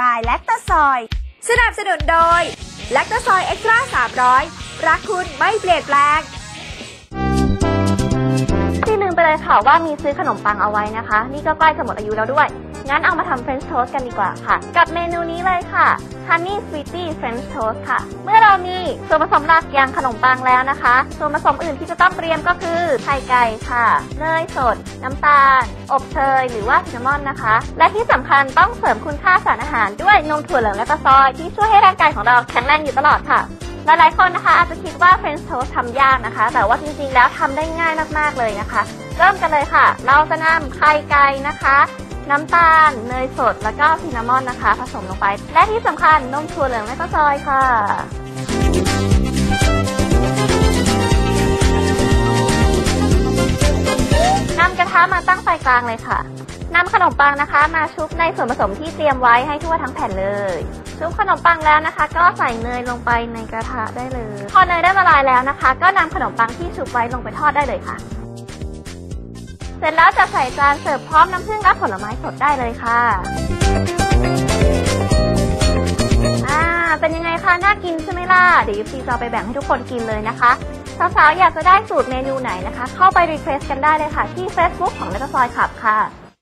บายแลคตาซอย สนับสนุนโดยแลคตาซอยเอ็กซ์ตร้า300 รักคุณไม่เปลี่ยนแปลงที่ลืมไปเลยค่ะว่ามีซื้อขนมปังเอาไว้นะคะ นี่ก็ใกล้จะหมดอายุแล้วด้วย งั้นเอามาทำเฟรนช์โทสกันดีกว่าค่ะ กับเมนูนี้เลย ค่ะ Honey Sweetie French toast ค่ะ เมื่อเรามีส่วนผสมหลักอย่างขนมปังแล้วนะคะ ส่วนผสมอื่นที่จะต้องเตรียมก็คือไข่ไก่ค่ะ เนยสด น้ำตาล อบเชยหรือว่าซินนามอนนะคะ และที่สำคัญต้องเสริมคุณค่าสารอาหารด้วยนมถั่วเหลืองและปลาซอย ที่ช่วยให้ร่างกายของเราแข็งแรงอยู่ตลอดค่ะหลายๆคนนะคะอาจจะคิดว่า French toast ทำยากนะคะ แต่ว่าจริงๆแล้วทำได้ง่ายมากๆเลยนะคะ เริ่มกันเลยค่ะ เราจะนำไข่ไก่นะคะ น้ำตาล เนยสด แล้วก็ซินนามอนนะคะ ผสมลงไป และที่สำคัญนมถั่วเหลืองและก็ซอยค่ะ นำกระทะมาตั้งไฟกลางเลยค่ะนำขนมปังนะคะ มาชุบในส่วนผสมที่เตรียมไว้ให้ทั่วทั้งแผ่นเลย ชุบขนมปังแล้วนะคะ ก็ใส่เนยลงไปในกระทะได้เลย พอเนยได้ละลายแล้วนะคะ ก็นำขนมปังที่ชุบไว้ลงไปทอดได้เลยค่ะ เสร็จแล้วจะใส่จานเสิร์ฟพร้อมน้ำผึ้งและผลไม้สดได้เลยค่ะ อ่า เป็นยังไงคะ น่ากินใช่ไหมล่ะ เดี๋ยวยูซีจะเอาไปแบ่งให้ทุกคนกินเลยนะคะ สาวๆ อยากจะได้สูตรเมนูไหนนะคะ เข้าไปรีเควสกันได้เลยค่ะ ที่ Facebook ของเลตซอยขับค่ะ